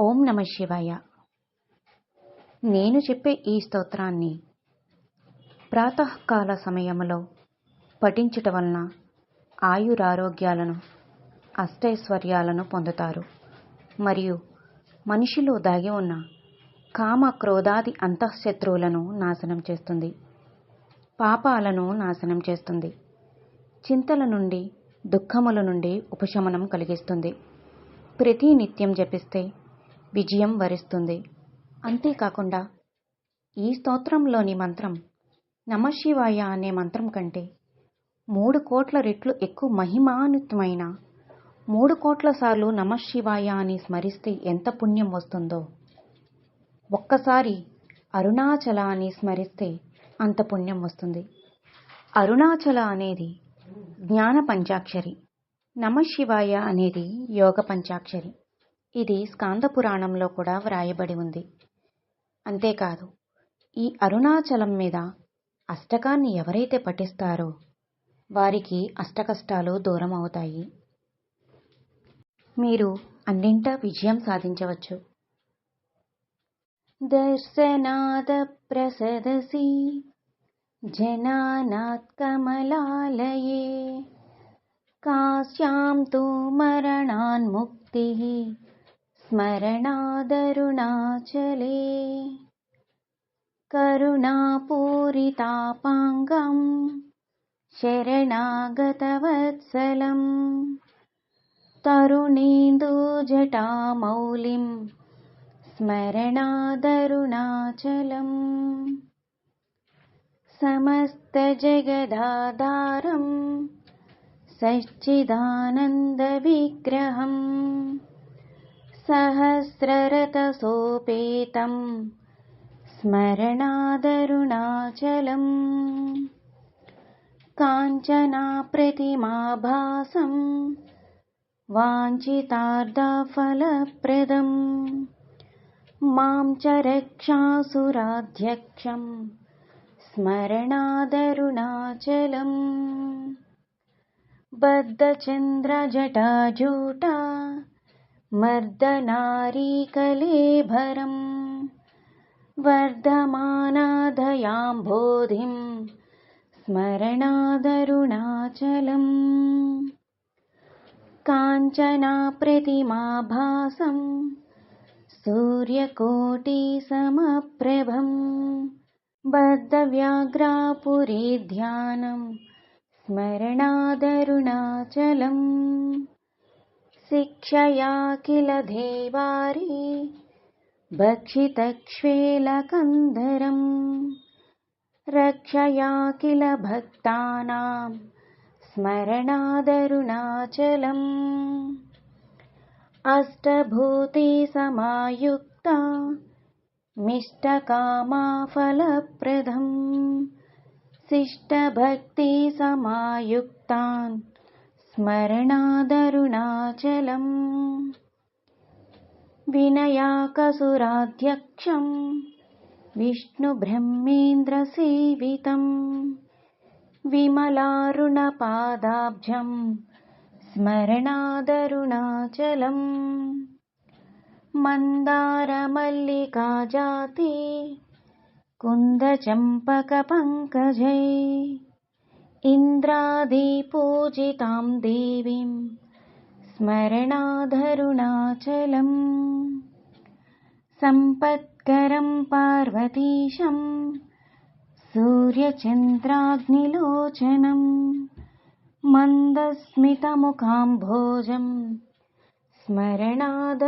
ఓం నమ శివాయ. నేను చెప్పే ఈ స్తోత్రాన్ని ప్రాతకాల సమయంలో పఠించుట వలన ఆయురారోగ్యాలను అష్టైశ్వర్యాలను పొందుతారు. మరియు మనిషిలో దాగి ఉన్న కామ క్రోధాది అంతఃశత్రువులను నాశనం చేస్తుంది. పాపాలను నాశనం చేస్తుంది. చింతల నుండి దుఃఖముల నుండి ఉపశమనం కలిగిస్తుంది. ప్రతి నిత్యం జపిస్తే విజయం వరిస్తుంది. అంతేకాకుండా ఈ స్తోత్రంలోని మంత్రం నమశివాయ అనే మంత్రం కంటే మూడు కోట్ల రెట్లు ఎక్కువ మహిమానుతమైన మూడు కోట్ల సార్లు నమశివాయ అని స్మరిస్తే ఎంత పుణ్యం వస్తుందో. ఒక్కసారి అరుణాచల అని స్మరిస్తే అంత పుణ్యం వస్తుంది. అరుణాచల అనేది జ్ఞాన పంచాక్షరి నమశివాయ అనేది యోగ పంచాక్షరి. ఇది స్కాంద పురాణంలో కూడా వ్రాయబడి ఉంది. అంతేకాదు ఈ అరుణాచలం మీద అష్టకాన్ని ఎవరైతే పఠిస్తారో వారికి అష్టకష్టాలు దూరం అవుతాయి. మీరు అన్నింటా విజయం సాధించవచ్చు. దర్శనాద ప్రసదసి జనానాత్ కమలాలయే కాశ్యాం తు మరణాన్ముక్తి स्मरणादरुणाचले। करुणापूरितापाङ्गम् शरणागतवत्सलम्। तरुणेन्दुजटामौलिं स्मरणादरुणाचलम्। समस्तजगदादारम् सच्चिदानन्दविग्रहम्। सहस्ररथसोपेतं स्मरणादरुणाचलम् काञ्चनाप्रतिमाभासम् वाञ्छितार्थफलप्रदम् मां च रक्षासुराध्यक्षं स्मरणादरुणाचलम् बद्धचन्द्रजटाजूटा मर्दनारीकलेभरम् वर्धमानादयाम्भोधिं स्मरणादरुणाचलम् काञ्चनाप्रतिमाभासं सूर्यकोटिसमप्रभं बद्धव्याघ्रापुरी ध्यानं स्मरणादरुणाचलम् शिक्षया किल देवारी? भक्षितक्ष्वेलकन्दरम्। रक्षया किल भक्तानां स्मरणादरुणाचलम्। अष्टभूतिसमायुक्ता मिष्टकामाफलप्रदम्। शिष्टभक्तिसमायुक्तान् स्मरणादरुणाचलम्। विनयाकसुराध्यक्षं विष्णुब्रह्मेन्द्रसेवितम्। विमलारुणपादाब्जं स्मरणादरुणाचलम्। मन्दारमल्लिकाजाति। कुन्दचम्पकपङ्कजै इन्द्रादिपूजितां देवीं स्मरणादरुणाचलम् सम्पत्करं पार्वतीशं सूर्यचन्द्राग्निलोचनं मन्दस्मितमुखाम्भोजं स्मरणादरुणाचलम्